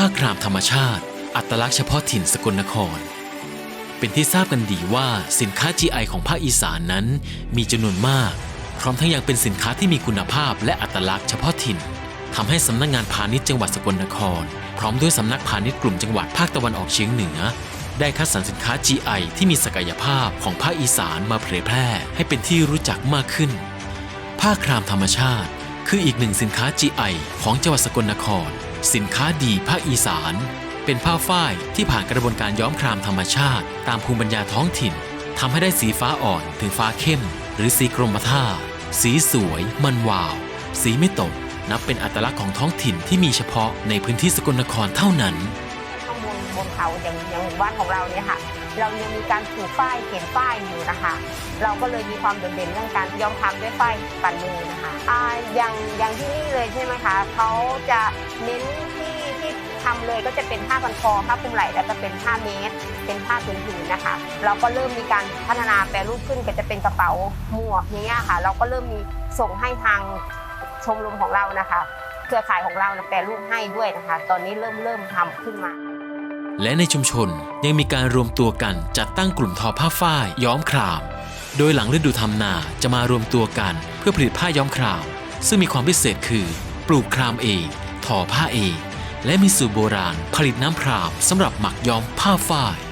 ้าครามธรรมชาติ อัตลักษณ์เฉพาะถิ่นสกลนคร เป็นที่ทราบกันดีว่าสินค้า GI ของภาคอีสานนั้นมีจำนวนมาก พร้อมทั้งยังเป็นสินค้าที่มีคุณภาพและอัตลักษณ์เฉพาะถิ่นทำให้สำนักงานพาณิชย์จังหวัดสกลนคร พร้อมด้วยสำนักพาณิชย์กลุ่มจังหวัดภาคตะวันออกเฉียงเหนือ ได้คัดสรรสินค้า GI ที่มีศักยภาพของภาคอีสานมาเผยแพร่ ให้เป็นที่รู้จักมากขึ้น ผ้าครามธรรมชาติ คืออีกหนึ่งสินค้า GI ของจังหวัดสกลนคร สินค้าดีภาคอีสาน เป็นผ้าฝ้ายที่ผ่านกระบวนการย้อมครามธรรมชาติ ตามภูมิปัญญาท้องถิ่นทำให้ได้สีฟ้าอ่อนถึงฟ้าเข้ม หรือสีกรมท่า สีสวย มันวาว สีไม่ตก นับเป็นอัตลักษณ์ของท้องถิ่นที่มีเฉพาะในพื้นที่สกลนครเท่านั้น เขาอย่างอย่างหมู่บ้านของเราเนี่ยค่ะ เรายังมีการปลูกฝ้ายเขียนฝ้ายอยู่นะคะ เราก็เลยมีความโดดเด่นเรื่องการย้อมคำด้วยฝ้ายปั่นมือนะคะอ่าอย่างอย่างที่นี่เลยใช่ไหมคะเขาจะเน้นที่ที่ทำเลยก็จะเป็นผ้าพันคอผ้าคลุมไหล่แล้วก็เป็นผ้าเมสเป็นผ้าผืนๆนะคะ เราก็เริ่มมีการพัฒนาแปรรูปขึ้นก็จะเป็นกระเป๋าหมวกอย่างเงี้ยค่ะ เราก็เริ่มมีส่งให้ทางชมรมของเรานะคะ เครือข่ายของเรานะแปรรูปให้ด้วยนะคะ ตอนนี้เริ่มเริ่มทำขึ้นมา และในชุมชนยังมีการรวมตัวกันจัดตั้งกลุ่มทอผ้าฝ้ายย้อมคราม โดยหลังฤดูทำนาจะมารวมตัวกันเพื่อผลิตผ้าย้อมคราม ซึ่งมีความพิเศษคือ ปลูกครามเองทอผ้าเอง และมีสูตรโบราณผลิตน้ำครามสำหรับหมักย้อมผ้าฝ้าย